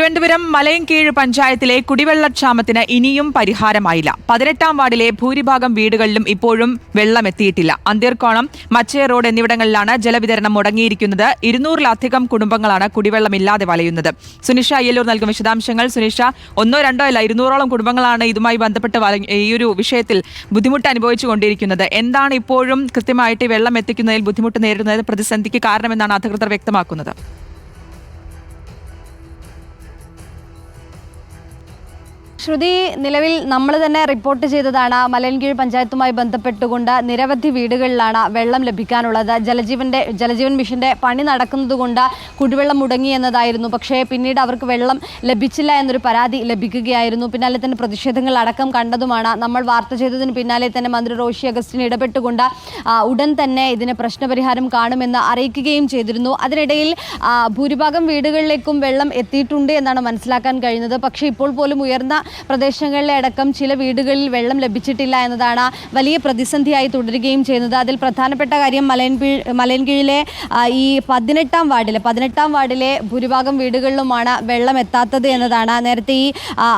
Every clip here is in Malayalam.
തിരുവനന്തപുരം മലയൻകീഴ് പഞ്ചായത്തിലെ കുടിവെള്ളക്ഷാമത്തിന് ഇനിയും പരിഹാരമായില്ല. പതിനെട്ടാം വാർഡിലെ ഭൂരിഭാഗം വീടുകളിലും ഇപ്പോഴും വെള്ളമെത്തിയിട്ടില്ല. അന്തീർക്കോണം മച്ചേ റോഡ് എന്നിവിടങ്ങളിലാണ് ജലവിതരണം മുടങ്ങിയിരിക്കുന്നത്. ഇരുന്നൂറിലധികം കുടുംബങ്ങളാണ് കുടിവെള്ളമില്ലാതെ വലയുന്നത്. സുനിഷ അയ്യല്ലൂർ നൽകും വിശദാംശങ്ങൾ. സുനിഷ ഒന്നോ രണ്ടോ അല്ല ഇരുന്നൂറോളം കുടുംബങ്ങളാണ് ഇതുമായി ബന്ധപ്പെട്ട് ഈ ഒരു വിഷയത്തിൽ ബുദ്ധിമുട്ട് അനുഭവിച്ചുകൊണ്ടിരിക്കുന്നത് എന്താണ് ഇപ്പോഴും കൃത്യമായിട്ട് വെള്ളം എത്തിക്കുന്നതിൽ ബുദ്ധിമുട്ട് നേരിടുന്നത്? പ്രതിസന്ധിക്ക് കാരണമെന്നാണ് അധികൃതർ വ്യക്തമാക്കുന്നത്. ശ്രുതി നിലവിൽ നമ്മൾ തന്നെ റിപ്പോർട്ട് ചെയ്തതാണ് മലയൻകീഴ് പഞ്ചായത്തുമായി ബന്ധപ്പെട്ടുകൊണ്ട് നിരവധി വീടുകളിലാണ് വെള്ളം ലഭിക്കാനുള്ളത്. ജലജീവന്റെ ജലജീവൻ മിഷന്റെ പണി നടക്കുന്നതുകൊണ്ട് കുടിവെള്ളം മുടങ്ങി എന്നതായിരുന്നു. പക്ഷേ പിന്നീട് അവർക്ക് വെള്ളം ലഭിച്ചില്ല എന്നൊരു പരാതി ലഭിക്കുകയായിരുന്നു. പിന്നാലെ തന്നെ പ്രതിഷേധങ്ങൾ അടക്കം കണ്ടതുമാണ്. നമ്മൾ വാർത്ത ചെയ്തതിന് പിന്നാലെ തന്നെ മന്ത്രി റോഷി അഗസ്റ്റിന് ഇടപെട്ടുകൊണ്ട് ഉടൻ തന്നെ ഇതിന് പ്രശ്നപരിഹാരം കാണുമെന്ന് അറിയിക്കുകയും ചെയ്തിരുന്നു. അതിനിടയിൽ ഭൂരിഭാഗം വീടുകളിലേക്കും വെള്ളം എത്തിയിട്ടുണ്ട് എന്നാണ് മനസ്സിലാക്കാൻ കഴിയുന്നത് പക്ഷേ ഇപ്പോൾ പോലും ഉയർന്ന പ്രദേശങ്ങളിലെ അടക്കം ചില വീടുകളിൽ വെള്ളം ലഭിച്ചിട്ടില്ല എന്നതാണ് വലിയ പ്രതിസന്ധിയായി തുടരുകയും ചെയ്യുന്നത്. അതിൽ പ്രധാനപ്പെട്ട കാര്യം മലയൻപീ മലയൻകീഴിലെ ഈ പതിനെട്ടാം വാർഡിലെ പതിനെട്ടാം വാർഡിലെ ഭൂരിഭാഗം വീടുകളിലുമാണ് വെള്ളം എത്താത്തത് എന്നതാണ്. നേരത്തെ ഈ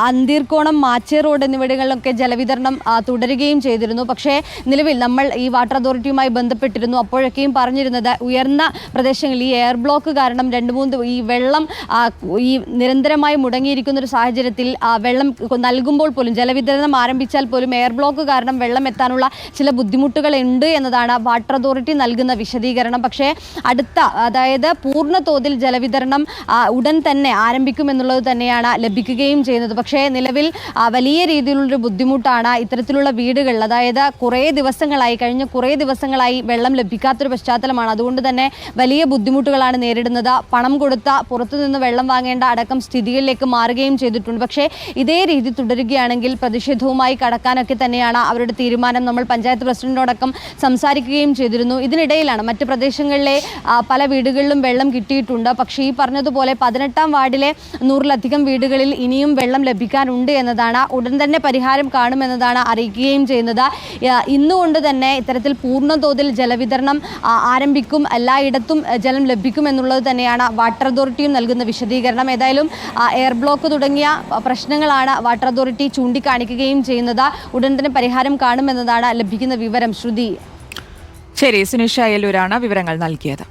അന്തീർക്കോണം മാച്ചേ റോഡ് എന്നിവിടങ്ങളിലൊക്കെ ജലവിതരണം തുടരുകയും ചെയ്തിരുന്നു. പക്ഷേ നിലവിൽ നമ്മൾ ഈ വാട്ടർ അതോറിറ്റിയുമായി ബന്ധപ്പെട്ടിരുന്നു. അപ്പോഴൊക്കെയും പറഞ്ഞിരുന്നത് ഉയർന്ന പ്രദേശങ്ങളിൽ ഈ എയർ ബ്ലോക്ക് കാരണം രണ്ട് മൂന്ന് ഈ വെള്ളം ഈ നിരന്തരമായി മുടങ്ങിയിരിക്കുന്ന ഒരു സാഹചര്യത്തിൽ വെള്ളം നൽകുമ്പോൾ പോലും ജലവിതരണം ആരംഭിച്ചാൽ പോലും എയർ ബ്ലോക്ക് കാരണം വെള്ളം എത്താനുള്ള ചില ബുദ്ധിമുട്ടുകൾ ഉണ്ട് എന്നതാണ് വാട്ടർ അതോറിറ്റി നൽകുന്ന വിശദീകരണം. പക്ഷേ അടുത്ത അതായത് പൂർണ തോതിൽ ജലവിതരണം ഉടൻ തന്നെ ആരംഭിക്കുമെന്നുള്ളത് തന്നെയാണ് ലഭിക്കുകയും ചെയ്യുന്നത്. പക്ഷേ നിലവിൽ വലിയ രീതിയിലുള്ളൊരു ബുദ്ധിമുട്ടാണ് ഇത്തരത്തിലുള്ള വീടുകളിൽ. അതായത് കുറേ ദിവസങ്ങളായി കഴിഞ്ഞ കുറേ ദിവസങ്ങളായി വെള്ളം ലഭിക്കാത്തൊരു പശ്ചാത്തലമാണ്. അതുകൊണ്ട് തന്നെ വലിയ ബുദ്ധിമുട്ടുകളാണ് നേരിടുന്നത്. പണം കൊടുത്ത പുറത്തുനിന്ന് വെള്ളം വാങ്ങേണ്ട അടക്കം സ്ഥിതിയിലേക്ക് മാറുകയും ചെയ്തിട്ടുണ്ട്. പക്ഷേ ഇതേ രീതി തുടരുകയാണെങ്കിൽ പ്രതിഷേധവുമായി കടക്കാനൊക്കെ തന്നെയാണ് അവരുടെ തീരുമാനം നമ്മൾ പഞ്ചായത്ത് പ്രസിഡന്റിനോടക്കം സംസാരിക്കുകയും ചെയ്തിരുന്നു. ഇതിനിടയിലാണ് മറ്റ് പ്രദേശങ്ങളിലെ പല വീടുകളിലും വെള്ളം കിട്ടിയിട്ടുണ്ട്. പക്ഷേ ഈ പറഞ്ഞതുപോലെ പതിനെട്ടാം വാർഡിലെ നൂറിലധികം വീടുകളിൽ ഇനിയും വെള്ളം ലഭിക്കാനുണ്ട് എന്നതാണ് ഉടൻ തന്നെ പരിഹാരം കാണുമെന്നതാണ് അറിയിക്കുകയും ചെയ്യുന്നത്. ഇന്നുകൊണ്ട് തന്നെ ഇത്തരത്തിൽ പൂർണ തോതിൽ ജലവിതരണം ആരംഭിക്കും. എല്ലായിടത്തും ജലം ലഭിക്കും എന്നുള്ളത് തന്നെയാണ് വാട്ടർ അതോറിറ്റിയും നൽകുന്ന വിശദീകരണം. ഏതായാലും എയർ ബ്ലോക്ക് തുടങ്ങിയ പ്രശ്നങ്ങളാണ് വാട്ടർ അതോറിറ്റി ചൂണ്ടിക്കാണിക്കുകയും ചെയ്യുന്നത്. ഉടൻ തന്നെ പരിഹാരം കാണുമെന്നതാണ് ലഭിക്കുന്ന വിവരം. ശ്രുതി. ശരി സുനിഷ അയലൂരാണ് വിവരങ്ങൾ നൽകിയത്.